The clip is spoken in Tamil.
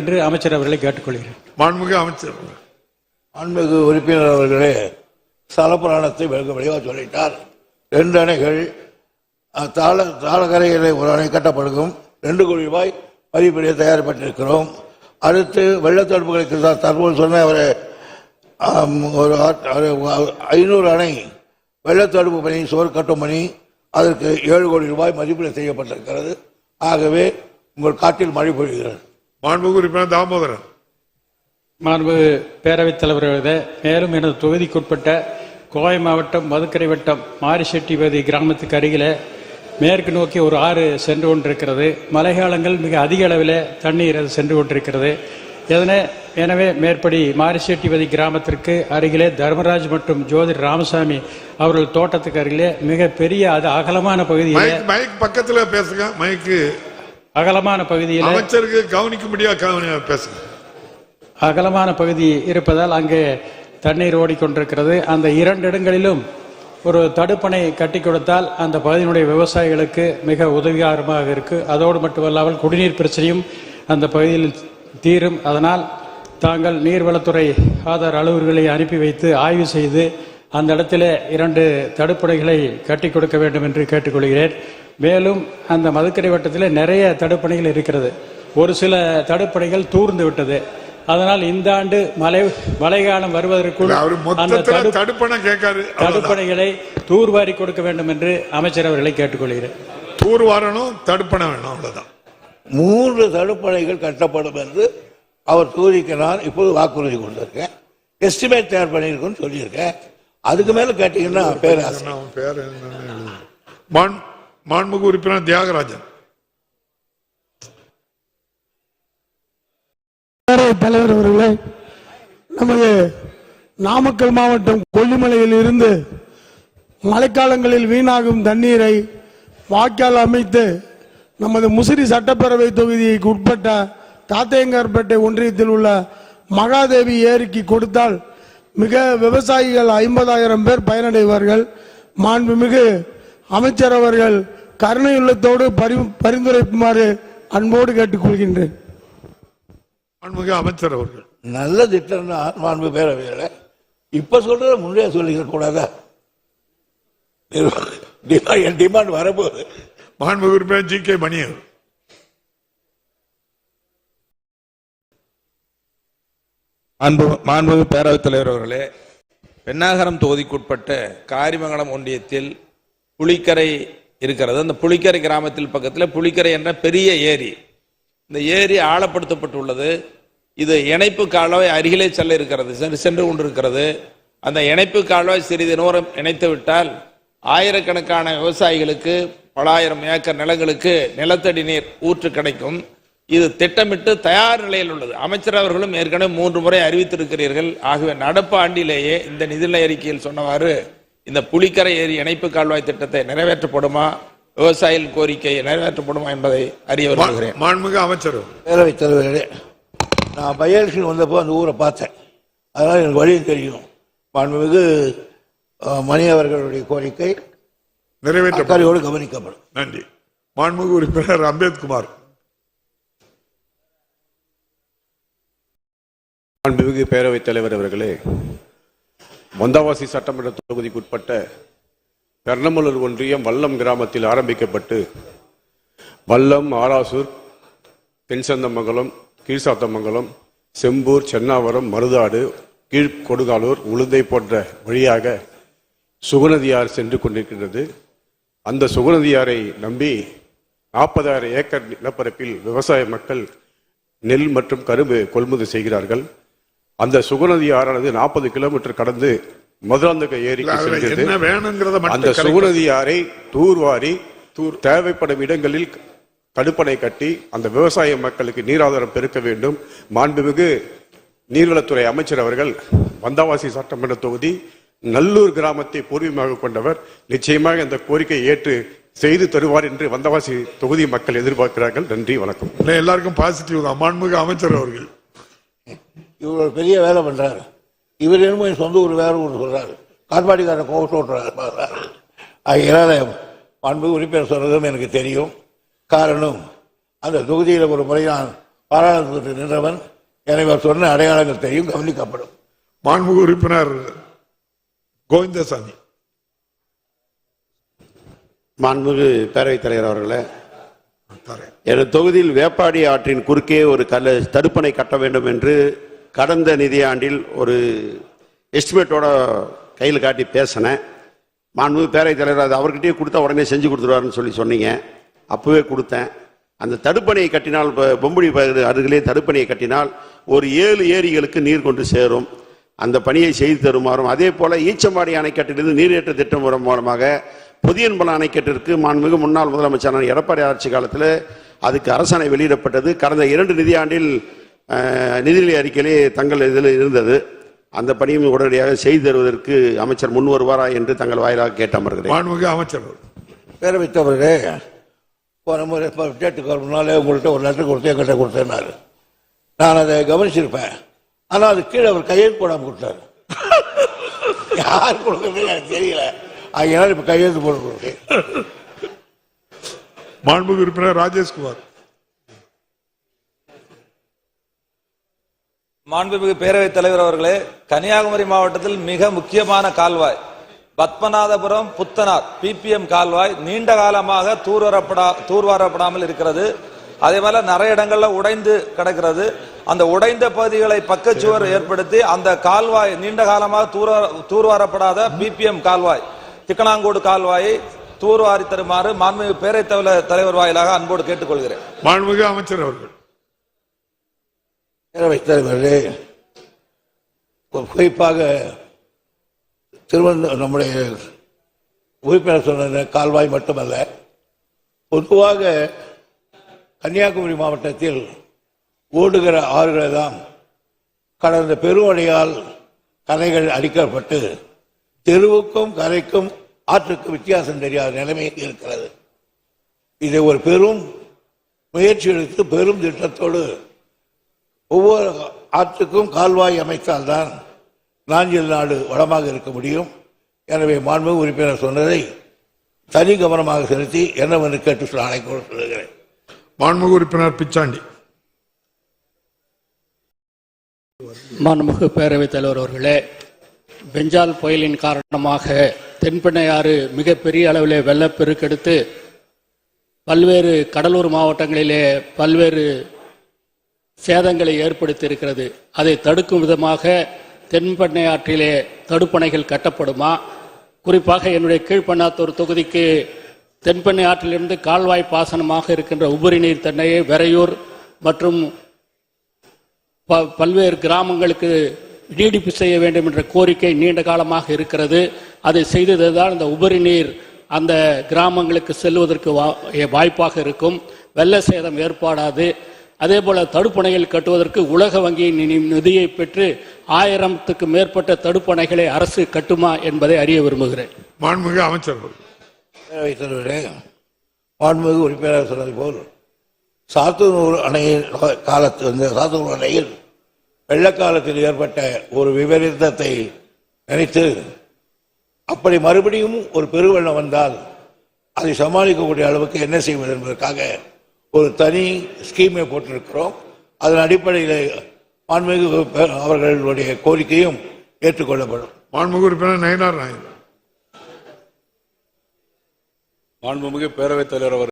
என்று அமைச்சர் அவர்களை கேட்டுக்கொள்கிறேன். மாண்புமிகு அமைச்சர் மாண்புமிகு உறுப்பினர் அவர்களே சலப்புராணத்தை வெகு விளைவாக சொல்லிட்டார். ரெண்டு அணைகள் தாள தாளக்கரையிலே ஒரு அணை கட்டப்படுகும் ரெண்டு கோடி ரூபாய் மதிப்பீடு தயாரிப்பட்டிருக்கிறோம். அடுத்து வெள்ளத்தடுப்புகளுக்கு தான் தற்போது சொன்ன ஒரு ஒரு ஐநூறு அணை வெள்ளத்தடுப்பு பணி சுவர் கட்டும் பணி அதற்கு ஏழு கோடி ரூபாய் மதிப்பீடு செய்யப்பட்டிருக்கிறது. ஆகவே உங்கள் காட்டில் மழை பொழிகிறது. மாண்புமிகு உறுப்பினர் தாமோதரன். மாண்பு பேரவைத் தலைவர் அவர்களே, மேலும் எனது தொகுதிக்குட்பட்ட கோவை மாவட்டம் மதுக்கரை வட்டம் மாரிசெட்டிபதி கிராமத்துக்கு அருகில மேற்கு நோக்கி ஒரு ஆறு சென்று கொண்டிருக்கிறது. மழைக்காலங்கள் மிக அதிக அளவில் தண்ணீர் அது சென்று கொண்டிருக்கிறது. இதனை எனவே மேற்படி மாரிசெட்டிபதி கிராமத்திற்கு அருகிலே தர்மராஜ் மற்றும் ஜோதிர் ராமசாமி அவர்கள் தோட்டத்துக்கு அருகிலே மிக பெரிய அது அகலமான பகுதியில் மைக் பக்கத்துல பேசுங்க மைக்கு. அகலமான பகுதியில் அமைச்சருக்கு கவனிக்கும்படியா கவனி பேசுங்க. அகலமான பகுதி இருப்பதால் அங்கே தண்ணீர் ஓடிக்கொண்டிருக்கிறது. அந்த இரண்டு இடங்களிலும் ஒரு தடுப்பணை கட்டி கொடுத்தால் அந்த பகுதியினுடைய விவசாயிகளுக்கு மிக உதவிகரமாக இருக்கு. அதோடு மட்டுமல்லாமல் குடிநீர் பிரச்சனையும் அந்த பகுதியில் தீரும். அதனால் தாங்கள் நீர்வளத்துறை ஆதார் அலுவலர்களை அனுப்பி வைத்து ஆய்வு செய்து அந்த இடத்திலே இரண்டு தடுப்பணைகளை கட்டி கொடுக்க வேண்டும் என்று கேட்டுக்கொள்கிறேன். மேலும் அந்த மதுக்கரை வட்டத்தில் நிறைய தடுப்பணைகள் இருக்கிறது. ஒரு சில தடுப்பணைகள் தூர்ந்து விட்டது. அதனால் இந்த ஆண்டு மழை மழைக்காலம் வருவதற்குள் அவரு அந்த தடுப்பணை கேட்காரு. தடுப்பணைகளை தூர்வாரி கொடுக்க வேண்டும் என்று அமைச்சர் அவர்களை கேட்டுக்கொள்கிறேன். தூர் வரணும் தடுப்பணை வேணும் அவ்வளவுதான். மூன்று தடுப்பணைகள் கட்டப்படும் என்று அவர் கூறிக்கு நான் இப்போது வாக்குறுதி கொண்டிருக்கேன். எஸ்டிமேட் தயார் பண்ணியிருக்கோன்னு சொல்லியிருக்கேன். அதுக்கு மேல கேட்டீங்கன்னா பேர் என்னன்னு எழுதுங்க. மாண் மாண்புமிகு உறுப்பினர் தியாகராஜன். தலைவர் அவர்களே நமது நாமக்கல் மாவட்டம் கொல்லிமலையில் இருந்து மழைக்காலங்களில் வீணாகும் தண்ணீரை வாய்க்கால் அமைத்து நமது முசிறி சட்டப்பேரவை தொகுதிக்கு உட்பட்ட தாத்தையங்கார்பேட்டை ஒன்றியத்தில் உள்ள மகாதேவி ஏரிக்கு கொடுத்தால் மிக விவசாயிகள் ஐம்பதாயிரம் பேர் பயனடைவார்கள். மாண்புமிகு அமைச்சர் அவர்கள் கருணையுள்ளத்தோடு பரி- பரிந்துரைக்குமாறு அன்போடு கேட்டுக்கொள்கின்றேன். மாண்புமிகு அமைச்சர் அவர்கள். நல்ல திட்டம் தான் மாண்பு பேரவையில் இப்ப சொல்றத முன்னே சொல்லிக்க கூடாதா? என் டிமாண்ட் வரப்போகுது. மாண்புமிகு உறுப்பினர் ஜி கே மணியன். அன்பு மாண்புமிகு பேரவைத் தலைவர் அவர்களே பெண்ணாகரம் தொகுதிக்குட்பட்ட காரிமங்கலம் ஒன்றியத்தில் புலிக்கரை இருக்கிறது. அந்த புளிக்கரை கிராமத்தில் பக்கத்தில் புளிக்கரை என்ற பெரிய ஏரி. இந்த ஏரி ஆழப்படுத்தப்பட்டுள்ளது. இது இணைப்பு கால்வாய் அருகிலே செல்ல இருக்கிறது. சென்று சென்று கொண்டிருக்கிறது. அந்த இணைப்பு கால்வாய் சிறிது நூறம் இணைத்து விட்டால் ஆயிரக்கணக்கான விவசாயிகளுக்கு பலாயிரம் ஏக்கர் நிலங்களுக்கு நிலத்தடி நீர் ஊற்று கிடைக்கும். இது திட்டமிட்டு தயார் நிலையில் உள்ளது. அமைச்சர் அவர்களும் ஏற்கனவே மூன்று முறை அறிவித்திருக்கிறீர்கள். ஆகவே நடப்பு ஆண்டிலேயே இந்த நிதிநிலை அறிக்கையில் சொன்னவாறு இந்த புலிக்கரை ஏரி இணைப்பு கால்வாய் திட்டத்தை நிறைவேற்றப்படுமா? விவசாயிகள் கோரிக்கை நிறைவேற்றப்படுமா என்பதை அறிய விரும்புகிறேன். மாண்புமிகு அமைச்சர் அவர்கள். பேரவைத் தலைவர்களே நான் பை எலெக்ஷன் வந்தப்போ அந்த ஊரை பார்த்தேன். அதனால எனக்கு வழியும் தெரியும். மாண்புமிகு மணி அவர்களுடைய கோரிக்கை நிறைவேற்றப்படும். கவனிக்கப்படும். நன்றி. மாண்புமிகு உறுப்பினர் அம்பேத்குமார். மாண்புமிகு பேரவைத் தலைவர் அவர்களே வந்தாவாசி சட்டமன்ற தொகுதிக்குட்பட்ட பெர்ணமலூர் ஒன்றியம் வல்லம் கிராமத்தில் ஆரம்பிக்கப்பட்டு வல்லம் ஆராசூர் தென்சந்தமங்கலம் கீழ்சாத்தமங்கலம் செம்பூர் சென்னாவரம் மருதாடு கீழ்கொடுகாலூர் உளுந்தை போன்ற வழியாக சுகுநதியார் சென்று கொண்டிருக்கின்றது. அந்த சுகுநதியாரை நம்பி நாற்பதாயிரம் ஏக்கர் நிலப்பரப்பில் விவசாய மக்கள் நெல் மற்றும் கரும்பு கொள்முதல் செய்கிறார்கள். அந்த சுகுநதி ஆறானது நாற்பது கிலோமீட்டர் கடந்து மதுராந்தக ஏரிக்கு செல்கிறது. அந்த சுகுநதி ஆறை தூர்வாரி தேவைப்படும் இடங்களில் தடுப்பணை கட்டி அந்த விவசாய மக்களுக்கு நீராதாரம் பெருக்க வேண்டும். மாண்புமிகு நீர்வளத்துறை அமைச்சர் அவர்கள் வந்தாவாசி சட்டமன்ற தொகுதி நல்லூர் கிராமத்தை பூர்வீகமாக கொண்டவர் நிச்சயமாக இந்த கோரிக்கையை ஏற்று செய்து தருவார் என்று வந்தவாசி தொகுதி மக்கள் எதிர்பார்க்கிறார்கள். நன்றி வணக்கம். எல்லாருக்கும் பாசிட்டிவ் தான். மாண்புமிகு அமைச்சர் அவர்கள். இவர் ஒரு பெரிய வேலை பண்றாரு. இவர் என்னமோ என் சொந்த ஊர் வேற ஊர் சொல்றாரு. காட்பாடிக்காரன் கோவத்தை விட்டுறாரு அதனால மாண்பு உறுப்பினர் சொன்னதும் எனக்கு தெரியும். காரணம் அந்த தொகுதியில் ஒரு முறை நான் பாராளுமன்றத்தில் நின்றவன். எனவே சொன்ன அடையாளங்கள் தெரியும் கவனிக்கப்படும். மாண்புமிகு உறுப்பினர் கோவிந்தசாமி. மாண்புமிகு பேரவைத் தலைவர் அவர்களே. எனது தொகுதியில் வேப்பாடி ஆற்றின் குறுக்கே ஒரு கல்ல தடுப்பணை கட்ட வேண்டும் என்று கடந்த நிதியாண்டில் ஒரு எஸ்டிமேட்டோட கையில் காட்டி பேசினேன். மாண்பு பேரவைத் தலைவர் அது அவர்கிட்டயே கொடுத்தா உடனே செஞ்சு கொடுத்துருவாருன்னு சொல்லி சொன்னீங்க. அப்போவே கொடுத்தேன். அந்த தடுப்பணையை கட்டினால் இப்போ பொம்புடி அருகிலே தடுப்பணையை கட்டினால் ஒரு ஏழு ஏரிகளுக்கு நீர் கொண்டு சேரும். அந்த பணியை செய்து தருமாறும். அதே போல ஈச்சம்பாடி அணைக்கட்டிலிருந்து நீரேற்ற திட்டம் வரும் மூலமாக புதியன்பலம் அணைக்கட்டிற்கு மாண்புமிகு முன்னாள் முதலமைச்சரான எடப்பாடி ஆட்சி காலத்தில் அதுக்கு அரசாணை வெளியிடப்பட்டது. கடந்த இரண்டு நிதியாண்டில் நிதிநிலை அறிக்கையிலே தங்கள் இதில் இருந்தது. அந்த பணியும் உடனடியாக செய்து தருவதற்கு அமைச்சர் முன் வருவாரா என்று தங்கள் வாயிலாக கேட்டு அமர்கிறேன். அமைச்சர் அவர்கள். பேரவைத் தலைவரே போன முறை டேட்டுக்கு முன்னாலே உங்கள்கிட்ட ஒரு லெட்டர் கொடுத்து என்கிட்ட கொடுத்தேன்னாரு. நான் அதை கவனிச்சிருப்பேன். ஆனால் அது கீழே அவர் கையெழுத்து போடாமல் கொடுத்தாரு. யார் கொடுக்குறது எனக்கு தெரியல. அதனால இப்போ கையெழுத்து போட கொடுத்தேன். மாண்புமிகு உறுப்பினர் ராஜேஷ்குமார். மாண்புமிகு பேரவைத் தலைவர் அவர்களே கன்னியாகுமரி மாவட்டத்தில் மிக முக்கியமான கால்வாய் பத்மநாதபுரம் புத்தனார் பிபிஎம் கால்வாய் நீண்ட காலமாக தூர்வாரப்படா தூர்வாரப்படாமல் இருக்கிறது. அதே போல நிறைய இடங்கள்ல உடைந்து கிடக்கிறது. அந்த உடைந்த பகுதிகளை பக்கச்சுவர் ஏற்படுத்தி அந்த கால்வாய் நீண்ட காலமாக தூர தூர்வாரப்படாத பிபிஎம் கால்வாய் திக்கணாங்கோடு கால்வாயை தூர்வாரி தருமாறு மாண்புமிகு பேரவைத் தலைவர் தலைவர் வாயிலாக அன்போடு கேட்டுக்கொள்கிறேன். மாண்புமிகு அமைச்சர் அவர்கள். பேரவைத் தலைவர்களே குறிப்பாக திருவண்ண நம்முடைய உறுப்பினர் சொன்ன கால்வாய் மட்டுமல்ல பொதுவாக கன்னியாகுமரி மாவட்டத்தில் ஓடுகிற ஆறுகளை தான் கடந்த பெருமழையால் கரைகள் அடிக்கப்பட்டு தெருவுக்கும் கரைக்கும் ஆற்றுக்கும் வித்தியாசம் தெரியாத நிலைமை இருக்கிறது. இதை ஒரு பெரும் முயற்சி எடுத்து பெரும் திட்டத்தோடு ஒவ்வொரு ஆற்றுக்கும் கால்வாய் அமைத்தால்தான் நாஞ்சில் நாடு வளமாக இருக்க முடியும். எனவே மாண்புமிகு உறுப்பினர் சொன்னதை தனி கவனமாக செலுத்தி என்னவென்று கேட்டு சொல்ல அழைக்கோடு சொல்லுகிறேன். மாண்புமிகு உறுப்பினர் பிச்சாண்டி. மாண்புமிகு பேரவைத் தலைவர் அவர்களே பெஞ்சால் புயலின் காரணமாக தென்பெண்ணையாறு மிகப்பெரிய அளவிலே வெள்ளப்பெருக்கெடுத்து பல்வேறு கடலூர் மாவட்டங்களிலே பல்வேறு சேதங்களை ஏற்படுத்தியிருக்கிறது. அதை தடுக்கும் விதமாக தென்பண்ணை ஆற்றிலே தடுப்பணைகள் கட்டப்படுமா? குறிப்பாக என்னுடைய கீழ்பண்ணாத்தூர் தொகுதிக்கு தென்பண்ணை ஆற்றிலிருந்து கால்வாய் பாசனமாக இருக்கின்ற உபரி நீர் தன்னையை வெறையூர் மற்றும் ப- பல்வேறு கிராமங்களுக்கு நீடிப்பு செய்ய வேண்டும் என்ற கோரிக்கை நீண்ட காலமாக இருக்கிறது. அதை செய்ததுதான் இந்த உபரி நீர் அந்த கிராமங்களுக்கு செல்வதற்கு வா- வாய்ப்பாக இருக்கும். வெள்ள சேதம் ஏற்படாது. அதே போல தடுப்பணைகள் கட்டுவதற்கு உலக வங்கியின் நிதியை பெற்று ஆயிரத்துக்கு மேற்பட்ட தடுப்பணைகளை அரசு கட்டுமா என்பதை அறிய விரும்புகிறேன். மாண்புமிகு அமைச்சர் மாண்புமிகு உறுப்பினர் சொன்னது போல் சாத்தனூர் அணையின் காலத்து இந்த சாத்தனூர் அணையில் வெள்ளக்காலத்தில் ஏற்பட்ட ஒரு விபரீதத்தை நினைத்து அப்படி மறுபடியும் ஒரு பெருவெள்ளம் வந்தால் அதை சமாளிக்கக்கூடிய அளவுக்கு என்ன செய்வது என்பதற்காக ஒரு தனி ஸ்கீமை போட்டிருக்கிறோம். அதன் அடிப்படையில் மாண்புமிகு அவர்களுடைய கோரிக்கையும் ஏற்றுக்கொள்ளப்படும். மாண்புமிகு உறுப்பினர் நயனார் நாயன் மாண்புமிகு பேரவைத் தலைவர் அவர்கள்.